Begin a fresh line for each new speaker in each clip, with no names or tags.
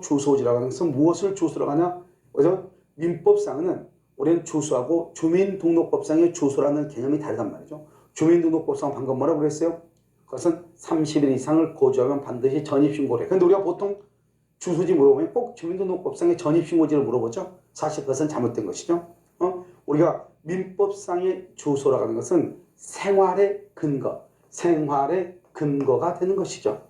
있어서 주소지라고 하는 것은 무엇을 주소라고 하냐? 그래서 민법상은 우리는 주소하고 주민등록법상의 주소라는 개념이 다르단 말이죠. 주민등록법상 방금 뭐라고 그랬어요? 그것은 30일 이상을 거주하면 반드시 전입신고를 해. 근데 우리가 보통 주소지 물어보면 꼭 주민등록법상의 전입신고지를 물어보죠. 사실 그것은 잘못된 것이죠. 어? 우리가 민법상의 주소라고 하는 것은 생활의 근거, 생활의 근거가 되는 것이죠.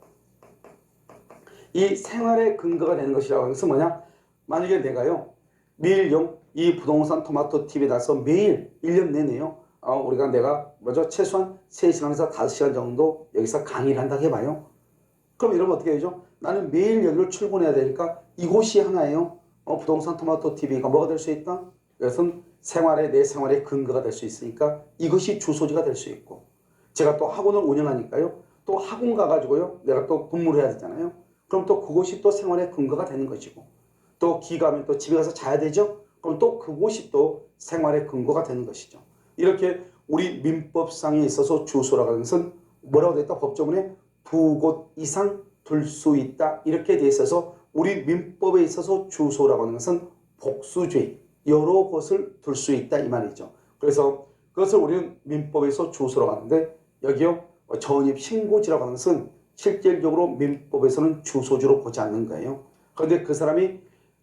이 생활의 근거가 되는 것이라고 것은 뭐냐? 만약에 내가요, 매일용 이 부동산 토마토 TV에 나서 매일 1년 내내요, 어, 우리가 내가 뭐죠? 최소한 3시간에서 5시간 정도 여기서 강의를 한다고 해봐요. 그럼 이러면 어떻게 되죠? 나는 매일 여기를 출근해야 되니까 이곳이 하나예요. 어, 부동산 토마토 TV가 뭐가 될 수 있다? 이것은 생활의 내 생활의 근거가 될 수 있으니까 이것이 주소지가 될 수 있고 제가 또 학원을 운영하니까요. 또 학원 가가지고요. 내가 또 근무를 해야 되잖아요. 그럼 또 그곳이 또 생활의 근거가 되는 것이고 또 기가면 또 집에 가서 자야 되죠. 그럼 또 그곳이 또 생활의 근거가 되는 것이죠. 이렇게 우리 민법상에 있어서 주소라고 하는 것은 뭐라고 되어 있다? 법조문에 두 곳 이상 둘 수 있다. 이렇게 돼 있어서 우리 민법에 있어서 주소라고 하는 것은 복수주의, 여러 곳을 둘 수 있다 이 말이죠. 그래서 그것을 우리는 민법에서 주소라고 하는데 여기요 전입 신고지라고 하는 것은 실질적으로 민법에서는 주소지로 보지 않는 거예요. 그런데 그 사람이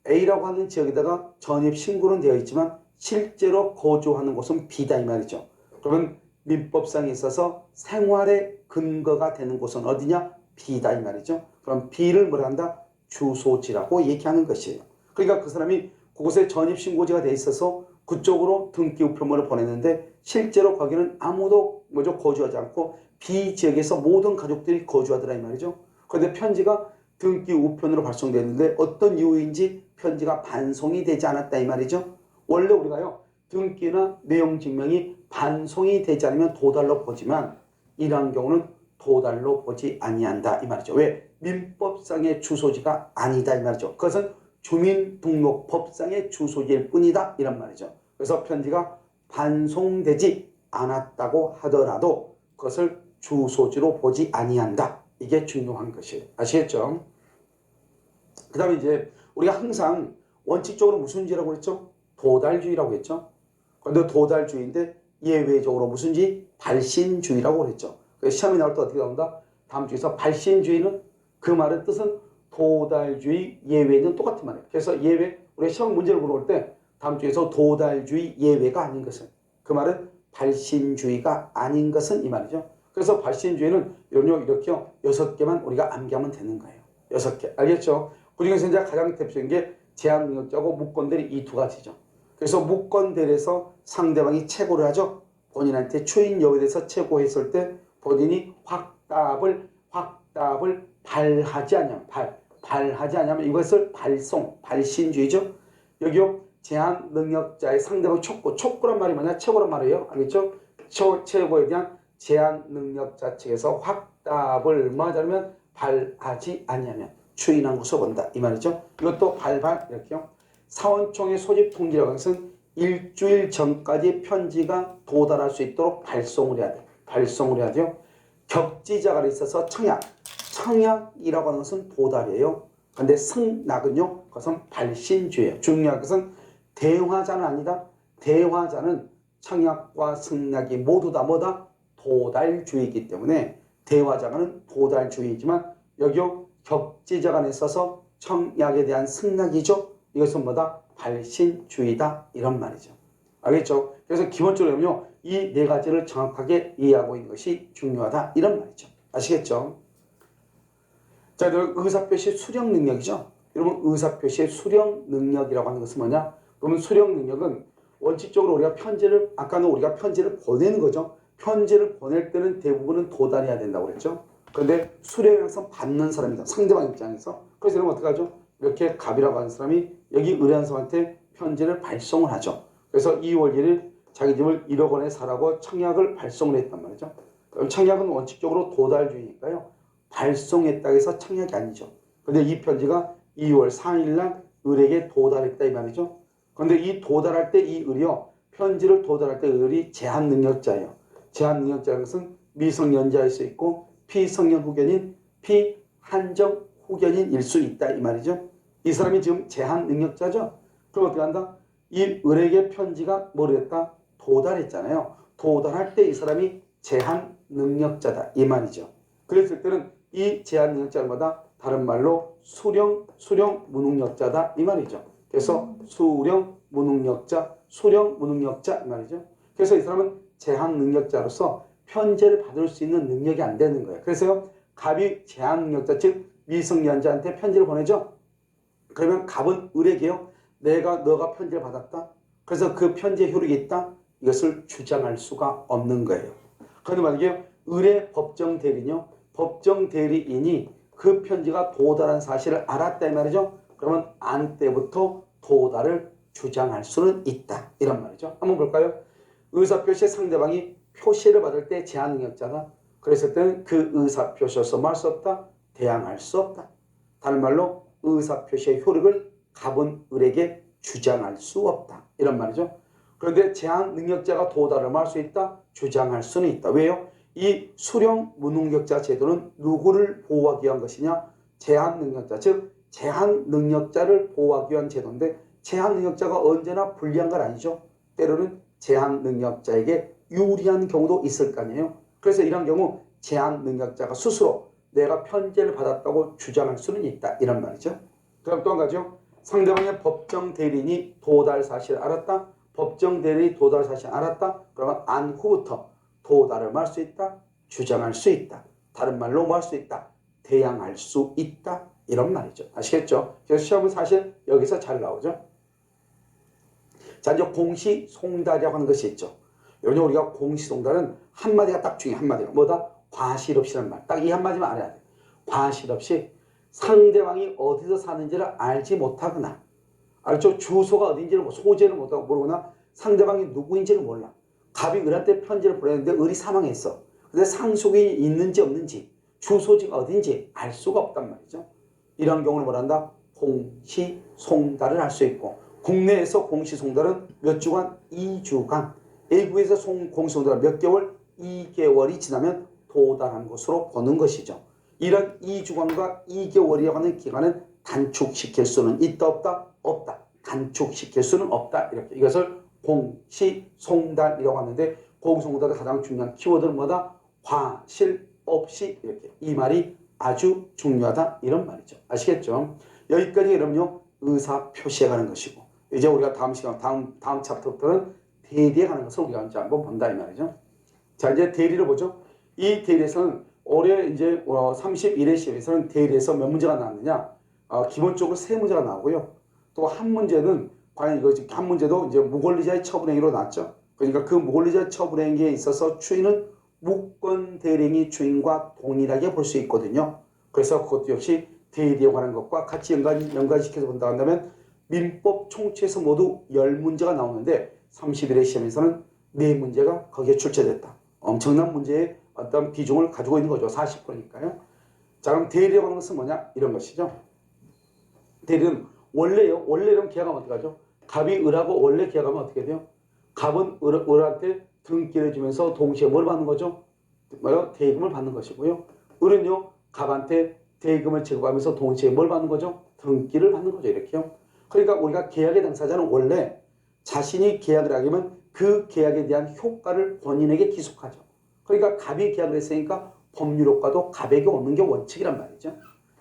A라고 하는 지역에다가 전입 신고는 되어 있지만 실제로 거주하는 곳은 B다 이 말이죠. 그러면 민법상에 있어서 생활의 근거가 되는 곳은 어디냐? B다 이 말이죠. 그럼 B를 뭐라 한다? 주소지라고 얘기하는 것이에요. 그러니까 그 사람이 그곳에 전입 신고지가 돼 있어서 그쪽으로 등기 우편물을 보냈는데 실제로 거기는 아무도 뭐죠 거주하지 않고 B 지역에서 모든 가족들이 거주하더라 이 말이죠. 그런데 편지가 등기 우편으로 발송됐는데 어떤 이유인지 편지가 반송이 되지 않았다 이 말이죠. 원래 우리가요 등기나 내용 증명이 반송이 되지 않으면 도달로 보지만 이러한 경우는 도달로 보지 아니한다 이 말이죠. 왜? 민법상의 주소지가 아니다 이 말이죠. 그것은 주민등록법상의 주소지일 뿐이다 이런 말이죠. 그래서 편지가 반송되지 않았다고 하더라도 그것을 주소지로 보지 아니한다. 이게 중요한 것이에요. 아시겠죠? 그 다음에 이제 우리가 항상 원칙적으로 무슨 지라고 했죠? 도달주의라고 했죠? 그런데 도달주의인데 예외적으로 무슨 지? 발신주의라고. 그래서 시험에 나올 때 어떻게 나온다? 다음 주에서 발신주의는 그 말의 뜻은 도달주의 예외는 똑같은 말이에요. 그래서 예외 우리 시험 문제를 물어볼 때 다음 주에서 도달주의 예외가 아닌 것은 그 말은 발신주의가 아닌 것은 이 말이죠. 그래서 발신주의는 이런요 이렇게요 여섯 개만 우리가 암기하면 되는 거예요. 여섯 개 알겠죠? 그중에서 이제 가장 대표적인 게 제한능력자고 무권대리 이 두 가지죠. 그래서 무권대리에서 상대방이 최고를 하죠. 본인한테 초인 여부에 대해서 최고했을 때 본인이 확답을 확답을 발하지 않냐면 발 발하지 않냐면 이것을 발송 발신주의죠. 여기요 제한 능력자의 상대방 촉구 촉구란 말이 뭐냐 최고란 말이에요. 알겠죠? 최, 최고에 대한 제한 능력자 측에서 확답을 뭐 하자면 발하지 아니하면 추인한 것으로 본다 이 말이죠. 이것도 발발 이렇게요. 사원총회 소집 통지라고 하는 일주일 전까지 편지가 도달할 수 있도록 발송을 해야 돼. 발송을 해야 돼요. 격지자가 있어서 청약. 청약이라고 하는 것은 도달이에요. 근데 승낙은요, 그것은 발신주예요. 중요한 것은 대화자는 아니다. 대화자는 청약과 승낙이 모두 다 뭐다? 도달주의이기 때문에 대화자가는 도달주의이지만 여기요 격지자 간에 있어서 청약에 대한 승낙이죠. 이것은 뭐다? 발신주의다 이런 말이죠. 알겠죠? 그래서 기본적으로요 이 네 가지를 정확하게 이해하고 있는 것이 중요하다 이런 말이죠. 아시겠죠? 자, 의사표시 수령 능력이죠. 여러분 의사표시의 수령 능력이라고 하는 것은 뭐냐? 그러면 수령 능력은 원칙적으로 우리가 편지를 아까는 우리가 편지를 보내는 거죠. 편지를 보낼 때는 대부분은 도달해야 된다고 그랬죠. 그런데 수령이 항상 받는 사람이다. 상대방 입장에서. 그래서 여러분 어떡하죠? 이렇게 갑이라고 하는 사람이 여기 의뢰한 사람한테 편지를 발송을 하죠. 그래서 2월 1일 자기 집을 1억 원에 사라고 청약을 발송을 했단 말이죠. 그럼 청약은 원칙적으로 도달주의니까요. 발송했다 해서 청약이 아니죠. 근데 이 편지가 2월 4일 날 을에게 도달했다 이 말이죠. 그런데 이 도달할 때 이 을이요. 편지를 도달할 때 을이 제한 능력자예요. 제한 능력자는 것은 미성년자일 수 있고 피성년 후견인 피한정 후견인일 수 있다 이 말이죠. 이 사람이 지금 제한 능력자죠. 그럼 어떻게 한다? 이 을에게 편지가 뭐랬다? 도달했잖아요. 도달할 때 이 사람이 제한 능력자다 이 말이죠. 그랬을 때는 이 제한 능력자마다 다른 말로 수령 수령 무능력자다 이 말이죠. 그래서 수령 무능력자, 수령 무능력자 이 말이죠. 그래서 이 사람은 제한 능력자로서 편제를 받을 수 있는 능력이 안 되는 거예요. 그래서요 갑이 제한 능력자 즉 미성년자한테 편지를 보내죠. 그러면 갑은 을에게요 내가 너가 편지를 받았다. 그래서 그 편지의 효력이 있다. 이것을 주장할 수가 없는 거예요. 그런데 만약에 을의 법정 대리인요. 법정 대리인이 그 편지가 도달한 사실을 알았다 이 말이죠. 그러면 안 때부터 도달을 주장할 수는 있다. 이런 말이죠. 한번 볼까요? 의사표시의 상대방이 표시를 받을 때 제한 능력자가 그랬을 때는 그 의사표시로서 말 수 없다. 대항할 수 없다. 다른 말로 의사표시의 효력을 갑은 을에게 주장할 수 없다. 이런 말이죠. 그런데 제한 능력자가 도달을 할 수 있다. 주장할 수는 있다. 왜요? 이 수령 무능력자 제도는 누구를 보호하기 위한 것이냐? 제한 능력자, 즉 제한 능력자를 보호하기 위한 제도인데 제한 능력자가 언제나 불리한 건 아니죠. 때로는 제한 능력자에게 유리한 경우도 있을 거 아니에요. 그래서 이런 경우 제한 능력자가 스스로 내가 편지를 받았다고 주장할 수는 있다. 이런 말이죠. 그럼 또 한 가지요. 상대방의 법정 대리인이 도달 사실을 알았다. 법정 대리인이 도달 사실을 알았다. 그러면 안 후부터 도달을 할수 있다. 주장할 수 있다. 다른 말로 뭐할수 있다. 대항할 수 있다. 이런 말이죠. 아시겠죠? 그래서 시험은 사실 여기서 잘 나오죠. 자, 이제 공시송달이라고 하는 것이 있죠. 여기 우리가 공시송달은 한마디가 딱 중요해, 한마디가. 뭐다? 과실 없이라는 말. 딱 이 한마디만 알아야 돼. 과실 없이 상대방이 어디서 사는지를 알지 못하거나, 알죠? 주소가 어딘지를, 뭐 소재를 못하고 모르거나, 상대방이 누구인지를 몰라. 갑이 을한테 편지를 보냈는데 을이 사망했어. 근데 상속이 있는지 없는지, 주소지가 어딘지 알 수가 없단 말이죠. 이런 경우는 뭐란다? 공시송달을 할 수 있고, 국내에서 공시송달은 몇 주간? 2주간. 외국에서 송, 공시송달은 몇 개월? 2개월이 지나면 도달한 것으로 보는 것이죠. 이런 2주간과 2개월이라고 하는 기간은 단축시킬 수는 있다 없다? 없다. 단축시킬 수는 없다. 이렇게 이것을 공시송달이라고 하는데 공시송달의 가장 중요한 키워드는 뭐다? 과실 없이 이렇게 이 말이 아주 중요하다 이런 말이죠. 아시겠죠? 여기까지 그럼요 의사 표시에 가는 것이고 이제 우리가 다음 시간 다음 다음 챕터부터는 대리에 가는 것을 우리가 이제 한번 본다 이 말이죠. 자 이제 대리를 보죠. 이 대리에서는 올해 이제 31회 시험에서는 대리에서 몇 문제가 나왔느냐? 어, 기본적으로 세 문제가 나오고요. 또 한 문제는 과연 이거 한 문제도 이제 무권리자의 처분행위로 나왔죠. 그러니까 그 무권리자 처분행위에 있어서 추인은 무권 대행이 주인과 동일하게 볼 수 있거든요. 그래서 그것도 역시 대리에 관한 것과 같이 연관, 연관시켜서 본다 한다면 민법 총체에서 모두 10문제가 나오는데 31회 시험에서는 4문제가 거기에 출제됐다. 엄청난 문제의 어떤 비중을 가지고 있는 거죠. 40%니까요. 자, 그럼 대리에 관한 것은 뭐냐? 이런 것이죠. 대리는 원래요. 원래는 계약하면 어떻게 하죠? 갑이 을하고 원래 계약하면 어떻게 돼요? 갑은 을, 을한테 등기를 주면서 동시에 뭘 받는 거죠? 뭐요? 대금을 받는 것이고요. 을은요, 갑한테 대금을 제공하면서 동시에 뭘 받는 거죠? 등기를 받는 거죠. 이렇게요. 그러니까 우리가 계약의 당사자는 원래 자신이 계약을 하면 그 계약에 대한 효과를 본인에게 기속하죠. 그러니까 갑이 계약을 했으니까 법률 효과도 갑에게 오는 게 원칙이란 말이죠.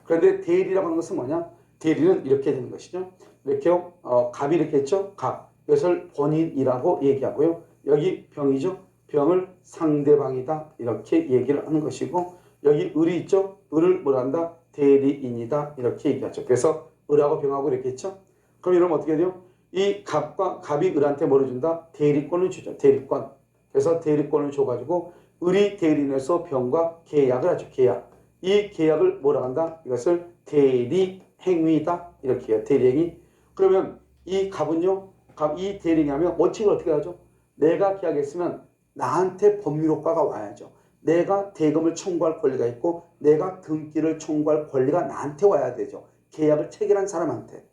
그런데 대리라고 하는 것은 뭐냐? 대리는 이렇게 되는 것이죠. 이렇게요. 어, 갑이 이렇게 했죠. 갑. 이것을 본인이라고 얘기하고요. 여기 병이죠. 병을 상대방이다 이렇게 얘기를 하는 것이고 여기 을이 있죠. 을을 뭐란다 대리인이다 이렇게 얘기하죠. 그래서 을하고 병하고 이렇게 했죠. 그럼 이러면 어떻게 돼요? 이 갑과 갑이 을한테 뭐를 준다? 대리권을 주죠. 대리권. 그래서 대리권을 줘가지고 을이 대리인에서 병과 계약을 하죠. 계약. 이 계약을 뭐라 한다? 이것을 대리 행위다 이렇게 해요. 대리 행위. 그러면 이 갑은요. 갑이 대리행위 하면 원칙을 어떻게 하죠? 내가 계약했으면 나한테 법률 효과가 와야죠. 내가 대금을 청구할 권리가 있고 내가 등기를 청구할 권리가 나한테 와야 되죠. 계약을 체결한 사람한테.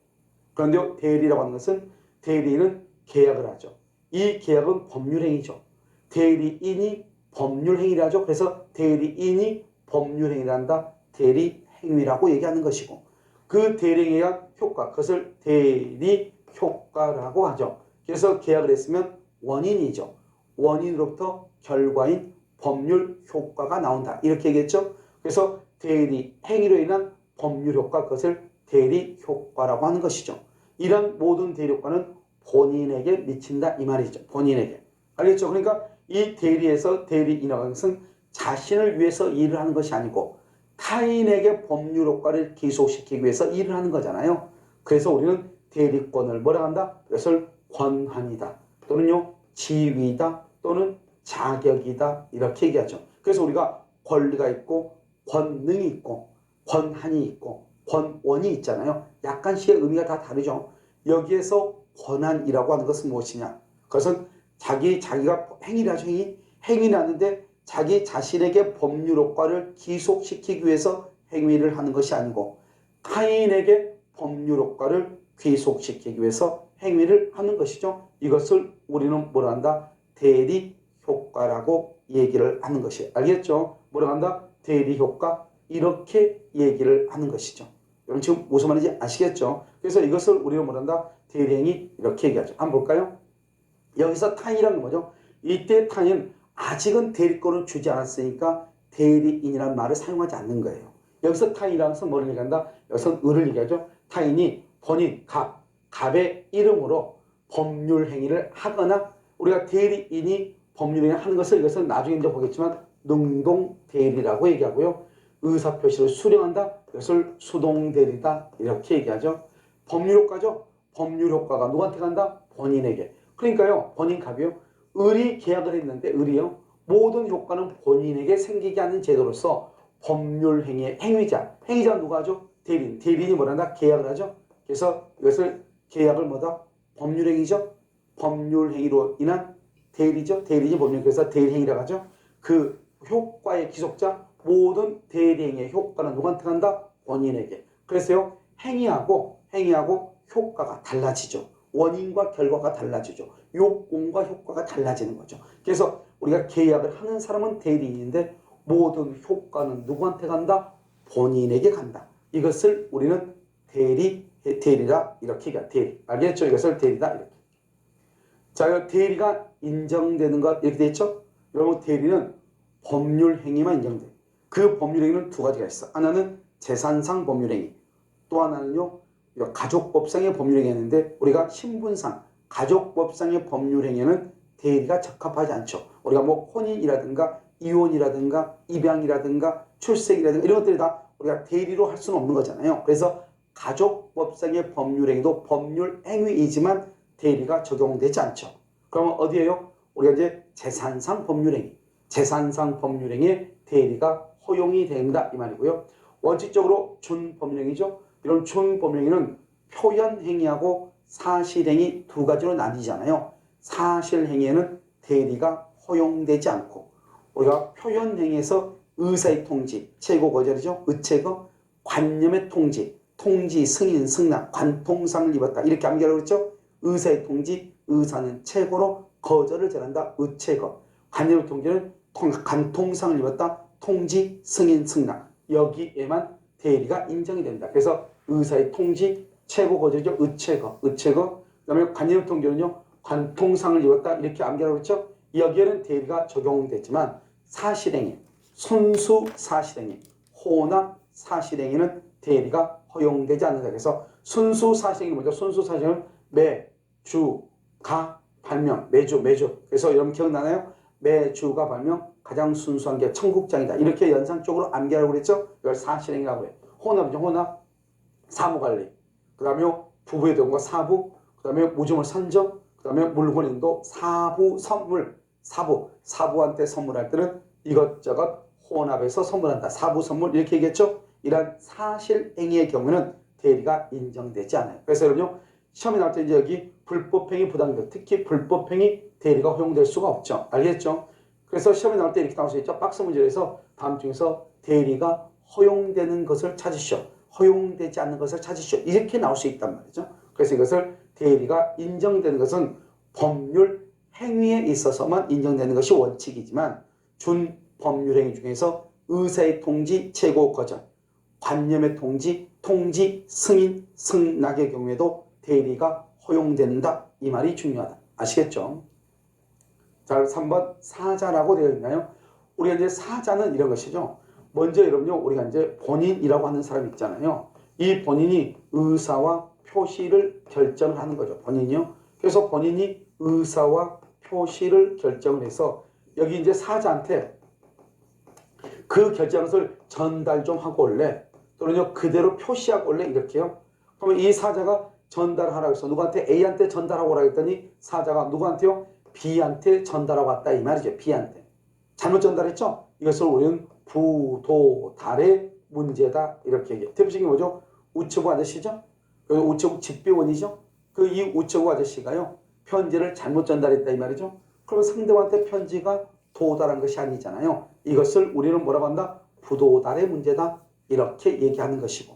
그런데 대리라고 하는 것은 대리인은 계약을 하죠. 이 계약은 법률행위죠. 대리인이 법률행위를 하죠. 그래서 대리인이 법률행위를 한다. 대리행위라고 얘기하는 것이고 그 대리행위에 의한 효과, 그것을 대리 효과라고 하죠. 그래서 계약을 했으면 원인이죠. 원인으로부터 결과인 법률 효과가 나온다. 이렇게 얘기했죠. 그래서 대리 행위로 인한 법률 효과, 그것을 대리 효과라고 하는 것이죠. 이런 모든 대리 효과는 본인에게 미친다 이 말이죠. 본인에게. 알겠죠? 그러니까 이 대리에서 대리인이라는 것은 자신을 위해서 일을 하는 것이 아니고 타인에게 법률 효과를 기속시키기 위해서 일을 하는 거잖아요. 그래서 우리는 대리권을 뭐라 한다? 그것을 권한이다. 또는요, 지위다. 또는 자격이다. 이렇게 얘기하죠. 그래서 우리가 권리가 있고, 권능이 있고, 권한이 있고, 권원이 있잖아요. 약간씩의 의미가 다 다르죠. 여기에서 권한이라고 하는 것은 무엇이냐? 그것은 자기, 자기가 행위를 하죠, 행위. 행위를 하는데 자기 자신에게 법률 효과를 기속시키기 위해서 행위를 하는 것이 아니고 타인에게 법률 효과를 귀속시키기 위해서 행위를 하는 것이죠. 이것을 우리는 뭐라 한다? 대리 효과라고 얘기를 하는 것이 알겠죠? 뭐라 한다? 대리 효과 이렇게 얘기를 하는 것이죠. 여러분 지금 무슨 말인지 아시겠죠? 그래서 이것을 우리는 뭐라 한다? 대리행위 이렇게 얘기하죠. 한번 볼까요? 여기서 타인이라는 건 뭐죠? 이때 타인은 아직은 대리권을 주지 않았으니까 대리인이라는 말을 사용하지 않는 거예요. 여기서 타인이라는 것은 뭐를 얘기한다? 여기서 을을 얘기하죠. 타인이 본인, 갑, 갑의 이름으로 법률 행위를 하거나 우리가 대리인이 법률 행위를 하는 것을 이것은 나중에 이제 보겠지만 능동 대리라고 얘기하고요. 의사 표시를 수령한다. 이것을 수동 대리다. 이렇게 얘기하죠. 법률 효과죠. 법률 효과가 누구한테 간다? 본인에게. 그러니까요. 본인 갑이요. 을이 계약을 했는데 을이요. 모든 효과는 본인에게 생기게 하는 제도로서 법률 행위의 행위자. 행위자 누가 하죠? 대리인. 대리인이 뭐란다? 계약을 하죠. 그래서 이것을 계약을 뭐다? 법률 행위죠. 법률 행위로 인한 대리죠. 대리인이 법률 그래서 대리 행위라고 하죠. 그 효과의 기속자 모든 대리 행위의 효과는 누구한테 간다? 본인에게. 그래서요. 행위하고 행위하고 효과가 달라지죠. 원인과 결과가 달라지죠. 요건과 효과가 달라지는 거죠. 그래서 우리가 계약을 하는 사람은 대리인인데 모든 효과는 누구한테 간다? 본인에게 간다. 이것을 우리는 대리, 대리라 이렇게 얘기하 대리. 알겠죠? 이것을 대리다 이렇게. 자, 대리가 인정되는 것 이렇게 돼 있죠? 여러분 대리는 법률 행위만 인정돼. 그 법률 행위는 두 가지가 있어. 하나는 재산상 법률 행위. 또 하나는요. 가족법상의 법률 행위였는데 우리가 신분상 가족법상의 법률 행위는 대리가 적합하지 않죠. 우리가 뭐 혼인이라든가 이혼이라든가 입양이라든가 출생이라든가 이런 것들이 다 우리가 대리로 할 수는 없는 거잖아요. 그래서 가족법상의 법률 행위도 법률 행위이지만 대리가 적용되지 않죠. 그러면 어디에요? 우리가 이제 재산상 법률 행위, 재산상 법률 행위에 대리가 허용이 된다 이 말이고요. 원칙적으로 준법률행위죠. 이런 준법률행위는 표현행위하고 사실행위 두 가지로 나뉘잖아요. 사실행위에는 대리가 허용되지 않고 우리가 표현행위에서 의사의 통지, 최고 거절이죠. 의체거, 관념의 통지, 통지, 승인, 승낙, 관통상을 입었다. 이렇게 암기하라고 했죠. 의사의 통지, 의사는 최고로 거절을 전한다. 의체거. 관념의 통지는 통, 관통상을 입었다. 통지, 승인, 승낙. 여기에만 대리가 인정이 됩니다. 그래서 의사의 통지, 최고 거절이죠. 의체거, 의체거. 그 다음에 관념의 통지는요. 관통상을 입었다. 이렇게 암기하라고 했죠. 여기에는 대리가 적용되지만 사실행위, 순수 사실행위, 호나 사실행위는 대리가 허용되지 않는다. 그래서 순수 사실행위 뭐죠? 순수 사실행위는 매, 주, 가, 발명, 매주, 매주. 그래서 여러분 기억나나요? 매주가 발명, 가장 순수한 게 청국장이다. 이렇게 연상적으로 암기하라고 그랬죠? 이걸 사실행위라고 그래. 혼합이죠. 혼합, 사무관리. 그 다음에 부부의 동과 사부, 그 다음에 무주물 선정, 그 다음에 물건 인도 사부 선물, 사부, 사부한테 선물할 때는 이것저것 혼합해서 선물한다. 사부 선물 이렇게 얘기했죠? 이런 사실행위의 경우는 대리가 인정되지 않아요. 그래서 여러분요, 시험에 나올 때 이제 여기 불법행위 부당이득, 특히 불법행위 대리가 허용될 수가 없죠. 알겠죠? 그래서 시험에 나올 때 이렇게 나올 수 있죠. 박스 문제에서 다음 중에서 대리가 허용되는 것을 찾으시오. 허용되지 않는 것을 찾으시오. 이렇게 나올 수 있단 말이죠. 그래서 이것을 대리가 인정되는 것은 법률 행위에 있어서만 인정되는 것이 원칙이지만 준 법률 행위 중에서 의사의 통지 최고 거절, 관념의 통지, 통지, 승인, 승낙의 경우에도 대리가 허용된다. 이 말이 중요하다. 아시겠죠? 자, 3번 사자라고 되어 있나요? 우리가 이제 사자는 이런 것이죠. 먼저 여러분요, 우리가 이제 본인이라고 하는 사람 있잖아요. 이 본인이 의사와 표시를 결정을 하는 거죠. 본인이요. 그래서 본인이 의사와 표시를 결정을 해서 여기 이제 사자한테 그 결정을 전달 좀 하고 올래. 또는요, 그대로 표시하고 올래. 이렇게요. 그러면 이 사자가 전달하라고 해서 누구한테 A한테 전달하고 오라고 했더니 사자가 누구한테요? B한테 전달하고 왔다. 이 말이죠. B한테. 잘못 전달했죠? 이것을 우리는 부도달의 문제다. 이렇게 얘기해요. 대표적인 뭐죠? 우체국 아저씨죠? 그 우체국 집배원이죠? 그 이 우체국 아저씨가요. 편지를 잘못 전달했다. 이 말이죠? 그러면 상대방한테 편지가 도달한 것이 아니잖아요. 이것을 우리는 뭐라고 한다? 부도달의 문제다. 이렇게 얘기하는 것이고.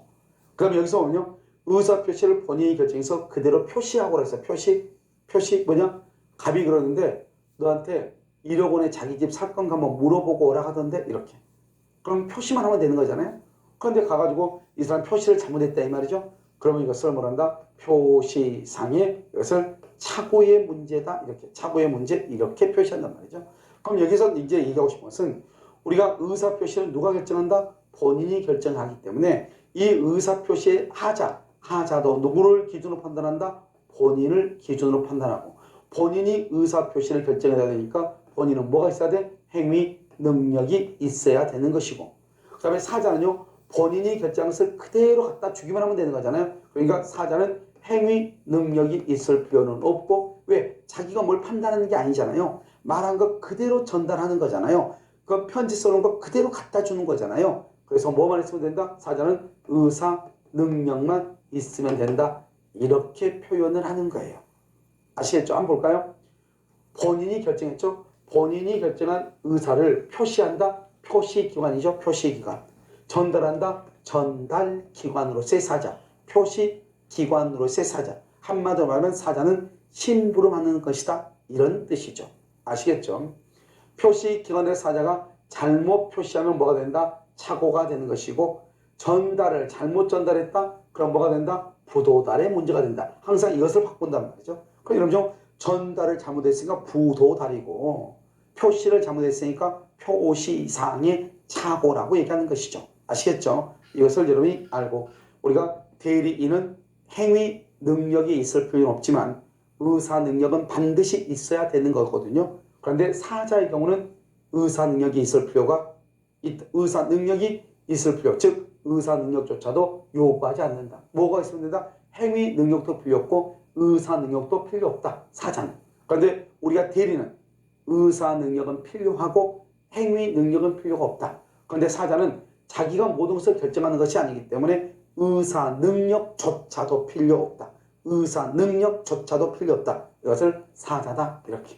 그럼 여기서 보면요. 의사 표시를 본인이 결정해서 그대로 표시하고 그래서 표시, 표시 뭐냐? 갑이 그러는데 너한테 1억 원에 자기 집 살 건가 한번 물어보고 오라 하던데 이렇게. 그럼 표시만 하면 되는 거잖아요. 그런데 가가지고 이 사람 표시를 잘못했다 이 말이죠. 그러면 이것을 뭐란다? 표시상의 이것을 착오의 문제다 이렇게 착오의 문제 이렇게 표시한단 말이죠. 그럼 여기서 이제 얘기하고 싶은 것은 우리가 의사 표시를 누가 결정한다? 본인이 결정하기 때문에 이 의사 표시의 하자, 하자도 누구를 기준으로 판단한다? 본인을 기준으로 판단하고 본인이 의사 표시를 결정해야 되니까 본인은 뭐가 있어야 돼? 행위 능력이 있어야 되는 것이고 그 다음에 사자는요 본인이 결정한 것을 그대로 갖다 주기만 하면 되는 거잖아요 그러니까 사자는 행위 능력이 있을 필요는 없고 왜? 자기가 뭘 판단하는 게 아니잖아요 말한 것 그대로 전달하는 거잖아요 그 편지 써놓은 거 그대로 갖다 주는 거잖아요 그래서 뭐만 있으면 된다? 사자는 의사 능력만 있으면 된다 이렇게 표현을 하는 거예요 아시겠죠? 한번 볼까요? 본인이 결정했죠? 본인이 결정한 의사를 표시한다. 표시기관이죠. 표시기관. 전달한다. 전달기관으로서의 사자. 표시기관으로서의 사자. 한마디로 말하면 사자는 심부름하는 것이다. 이런 뜻이죠. 아시겠죠? 표시기관의 사자가 잘못 표시하면 뭐가 된다? 착오가 되는 것이고 전달을 잘못 전달했다? 그럼 뭐가 된다? 부도달의 문제가 된다. 항상 이것을 바꾼단 말이죠. 그럼 여러분 좀 전달을 잘못했으니까 부도달이고 표시를 잘못했으니까 표시상의 착오라고 얘기하는 것이죠. 아시겠죠? 이것을 여러분이 알고 우리가 대리인은 행위 능력이 있을 필요는 없지만 의사 능력은 반드시 있어야 되는 거거든요. 그런데 사자의 경우는 의사 능력이 있을 필요가 있, 의사 능력이 있을 필요, 즉 의사 능력조차도 요구하지 않는다. 뭐가 있으면 된다? 행위 능력도 필요 없고 의사 능력도 필요 없다. 사자는. 그런데 우리가 대리는 의사 능력은 필요하고 행위 능력은 필요가 없다. 그런데 사자는 자기가 모든 것을 결정하는 것이 아니기 때문에 의사 능력조차도 필요 없다. 의사 능력조차도 필요 없다. 이것을 사자다. 이렇게.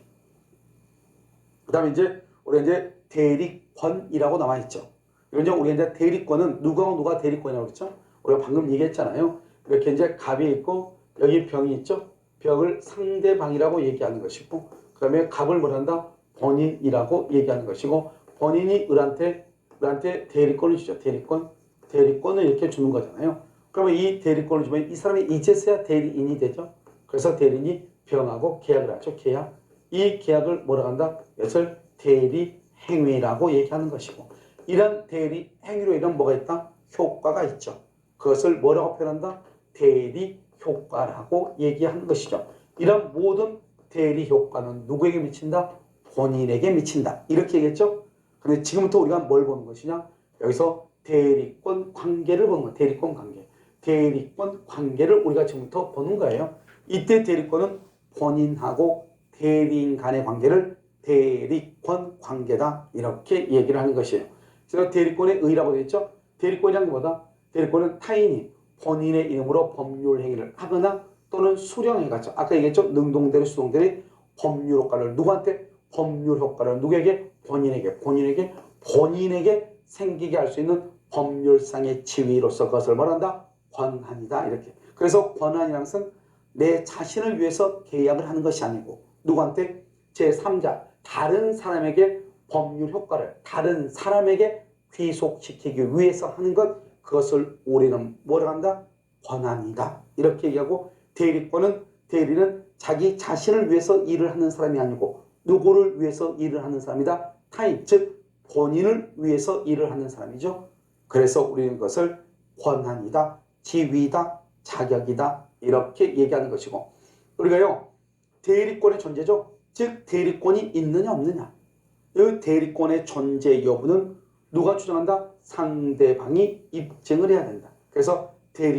그 다음에 이제 우리 이제 대리 권이라고 나와 있죠. 이제 우리 이제 대리권은 누구하고 누가 대리권이라고 그랬죠? 우리가 방금 얘기했잖아요. 이렇게 이제 갑이 있고 여기 병이 있죠. 병을 상대방이라고 얘기하는 것이고 그 다음에 갑을 뭐한다? 본인이라고 얘기하는 것이고 본인이 을한테 을한테 대리권을 주죠. 대리권. 대리권을 이렇게 주는 거잖아요. 그러면 이 대리권을 주면 이 사람이 이제서야 대리인이 되죠. 그래서 대리인이 병하고 계약을 하죠. 계약. 이 계약을 뭐라고 한다? 이것을 대리 행위라고 얘기하는 것이고 이런 대리 행위로 인한 뭐가 있다? 효과가 있죠. 그것을 뭐라고 표현한다? 대리 효과라고 얘기하는 것이죠. 이런 모든 대리 효과는 누구에게 미친다? 본인에게 미친다. 이렇게 얘기했죠? 근데 지금부터 우리가 뭘 보는 것이냐? 여기서 대리권 관계를 보는 거예요. 대리권 관계. 대리권 관계를 우리가 지금부터 보는 거예요. 이때 대리권은 본인하고 대리인 간의 관계를 대리권 관계다. 이렇게 얘기를 하는 것이에요. 제가 대리권의 의라고 했죠? 대리권이란 게 뭐다? 대리권은 타인이 본인의 이름으로 법률 행위를 하거나 또는 수령해 갔죠. 아까 얘기했죠. 능동대리 수동대리 법률 효과를 누구한테 법률 효과를 누구에게 본인에게 본인에게 본인에게 생기게 할 수 있는 법률상의 지위로서 그것을 말한다 권한이다 이렇게. 그래서 권한이란 것은 내 자신을 위해서 계약을 하는 것이 아니고 누구한테 제 3자 다른 사람에게 법률 효과를 다른 사람에게 귀속시키기 위해서 하는 것 그것을 우리는 뭐라 한다? 권한이다. 이렇게 얘기하고 대리권은 대리는 자기 자신을 위해서 일을 하는 사람이 아니고 누구를 위해서 일을 하는 사람이다. 타인, 즉 본인을 위해서 일을 하는 사람이죠. 그래서 우리는 그것을 권한이다, 지위다, 자격이다 이렇게 얘기하는 것이고 우리가요 대리권의 존재죠. 즉 대리권이 있느냐 없느냐 이 대리권의 존재 여부는 누가 주장한다? 상대방이 입증을 해야 된다. 그래서 대리